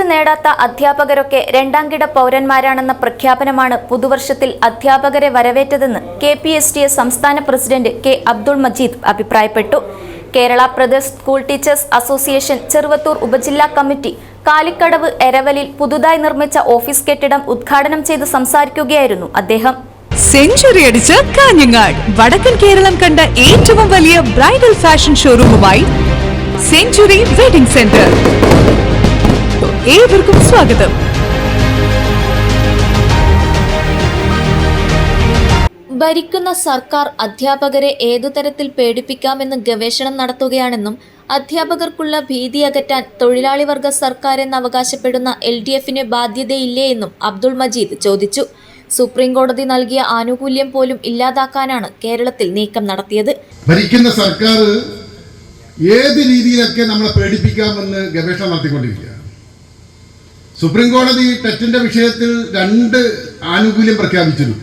TET നേടാത്ത അധ്യാപകരൊക്കെ രണ്ടാംകിട പൗരന്മാരാണെന്ന പ്രഖ്യാപനമാണ് പുതുവർഷത്തിൽ അധ്യാപകരെ വരവേറ്റതെന്ന് K P S T S സംസ്ഥാന പ്രസിഡന്റ് കെ അബ്ദുൾ മജീദ് അഭിപ്രായപ്പെട്ടു. Kerala Pradesh school teachers association Cheruvathur ഉപജില്ലാ കമ്മിറ്റി കാലിക്കടവ് എരവലിൽ പുതുതായി നിർമ്മിച്ച ഓഫീസ് കെട്ടിടം ഉദ്ഘാടനം ചെയ്ത് സംസാരിക്കുകയായിരുന്നു അദ്ദേഹം. സെഞ്ചുറി അടിച്ച് കാഞ്ഞങ്ങാട്. വടക്കൻ കേരളം കണ്ട ഏറ്റവും വലിയ ബ്രൈഡൽ ഫാഷൻ ഷോറൂമുമായി സെഞ്ചുറി വെഡിംഗ് സെന്റർ ഏവർക്കും സ്വാഗതം. ഭരിക്കുന്ന സർക്കാർ അധ്യാപകരെ ഏതു തരത്തിൽ പേടിപ്പിക്കാമെന്ന് ഗവേഷണം നടത്തുകയാണെന്നും അധ്യാപകർക്കുള്ള ഭീതി അകറ്റാൻ തൊഴിലാളി വർഗ സർക്കാർ എന്ന് അവകാശപ്പെടുന്ന എൽ ഡി എഫിന് ബാധ്യതയില്ലേ എന്നും അബ്ദുൾ മജീദ് ചോദിച്ചു. സുപ്രീം കോടതി നൽകിയ ആനുകൂല്യം പോലും ഇല്ലാതാക്കാനാണ് കേരളത്തിൽ നീക്കം നടത്തിയത്. ഭരിക്കുന്ന സർക്കാർ ഏത് രീതിയിലൊക്കെ നമ്മളെ പേടിപ്പിക്കാമെന്ന് ഗവേഷണം നടത്തിക്കൊണ്ടിരിക്കുകയാണ്. സുപ്രീം കോടതി ടെറ്റിന്റെ വിഷയത്തിൽ രണ്ട് ആനുകൂല്യം പ്രഖ്യാപിച്ചിരുന്നു.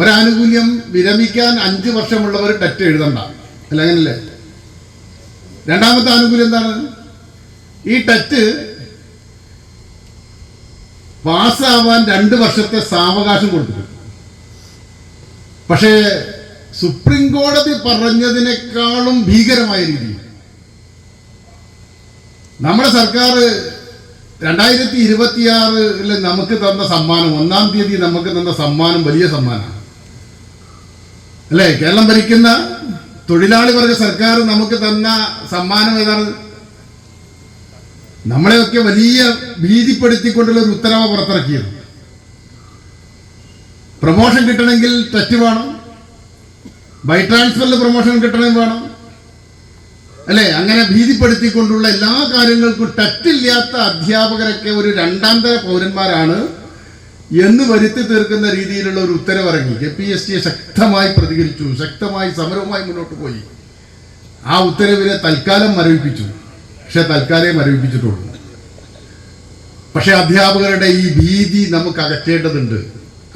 ഒരാനുകൂല്യം വിരമിക്കാൻ അഞ്ച് വർഷമുള്ളവർ ടെറ്റ് എഴുതണ്ട. അല്ല അങ്ങനല്ലേ രണ്ടാമത്തെ ആനുകൂല്യം എന്താണ്? ഈ ടെറ്റ് പാസ്സാവാൻ രണ്ട് വർഷത്തെ സാവകാശം കൊടുത്തിട്ടുണ്ട് പക്ഷേ സുപ്രീം കോടതി പറഞ്ഞതിനേക്കാളും ഭീകരമായ രീതി നമ്മുടെ സർക്കാർ രണ്ടായിരത്തി ഇരുപത്തിയാറിൽ നമുക്ക് തന്ന സമ്മാനം ഒന്നാം തീയതി നമുക്ക് തന്ന സമ്മാനം വലിയ സമ്മാനമാണ്. അല്ലേ? കേരളം ഭരിക്കുന്ന തൊഴിലാളി വർഗ സർക്കാർ നമുക്ക് തന്ന സമ്മാനം ഏതാണ്? നമ്മളെയൊക്കെ വലിയ ഭീതിപ്പെടുത്തിക്കൊണ്ടുള്ള ഒരു ഉത്തരവ് പുറത്തിറക്കിയത്. പ്രൊമോഷൻ കിട്ടണമെങ്കിൽ ടെസ്റ്റ് വേണം. ബൈ ട്രാൻസ്ഫറിൽ പ്രൊമോഷൻ കിട്ടണമെങ്കിൽ വേണം. അല്ലേ? അങ്ങനെ ഭീതിപ്പെടുത്തിക്കൊണ്ടുള്ള എല്ലാ കാര്യങ്ങൾക്കും തട്ടില്ലാത്ത അധ്യാപകരൊക്കെ ഒരു രണ്ടാം തര പൗരന്മാരാണ് എന്ന് വരുത്തി തീർക്കുന്ന രീതിയിലുള്ള ഒരു ഉത്തരവിറങ്ങി. കെ പി എസ് ടിയെ ശക്തമായി പ്രതികരിച്ചു ശക്തമായി സമരവുമായി മുന്നോട്ട് പോയി. ആ ഉത്തരവിനെ തൽക്കാലം മരവിപ്പിച്ചു. പക്ഷെ തൽക്കാലം മരവിപ്പിച്ചിട്ടുള്ളൂ. പക്ഷെ അധ്യാപകരുടെ ഈ ഭീതി നമുക്ക് അകറ്റേണ്ടതുണ്ട്.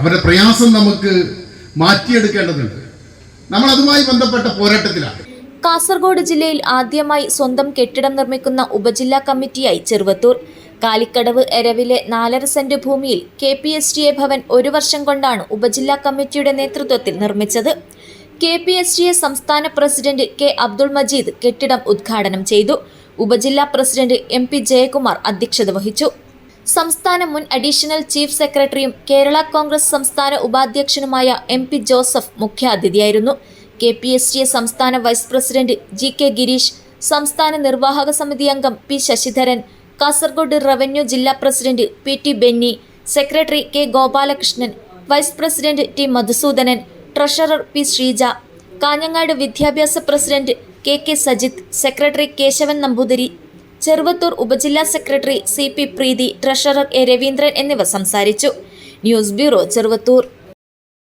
അവരുടെ പ്രയാസം നമുക്ക് മാറ്റിയെടുക്കേണ്ടതുണ്ട്. നമ്മൾ അതുമായി ബന്ധപ്പെട്ട പോരാട്ടത്തിലാണ്. കാസർഗോഡ് ജില്ലയിൽ ആദ്യമായി സ്വന്തം കെട്ടിടം നിർമ്മിക്കുന്ന ഉപജില്ലാ കമ്മിറ്റിയായി ചെറുവത്തൂർ. കാലിക്കടവ് എരവിലെ നാലര സെന്റ് ഭൂമിയിൽ K P S T A Bhavan ഒരു വർഷം കൊണ്ടാണ് ഉപജില്ലാ കമ്മിറ്റിയുടെ നേതൃത്വത്തിൽ നിർമ്മിച്ചത്. K P S T A സംസ്ഥാന പ്രസിഡന്റ് കെ അബ്ദുൾ മജീദ് കെട്ടിടം ഉദ്ഘാടനം ചെയ്തു. ഉപജില്ലാ പ്രസിഡന്റ് എം പി ജയകുമാർ അധ്യക്ഷത വഹിച്ചു. സംസ്ഥാന മുൻ അഡീഷണൽ ചീഫ് സെക്രട്ടറിയും കേരള കോൺഗ്രസ് സംസ്ഥാന ഉപാധ്യക്ഷനുമായ എം പി ജോസഫ് മുഖ്യാതിഥിയായിരുന്നു. കെ പി എസ് ടി സംസ്ഥാന vice president G K Gireesh സംസ്ഥാന നിർവാഹക സമിതി അംഗം പി ശശിധരൻ കാസർഗോഡ് റവന്യൂ ജില്ലാ president P T Benny secretary K Gopalakrishnan vice president T Madhusoodanan treasurer P Sreeja Kanhangad വിദ്യാഭ്യാസ president K K Sajith secretary Kesavan Namboothiri Cheruvathur ഉപജില്ലാ secretary C P Preethi treasurer A Raveendran എന്നിവർ സംസാരിച്ചു. News bureau Cheruvathur.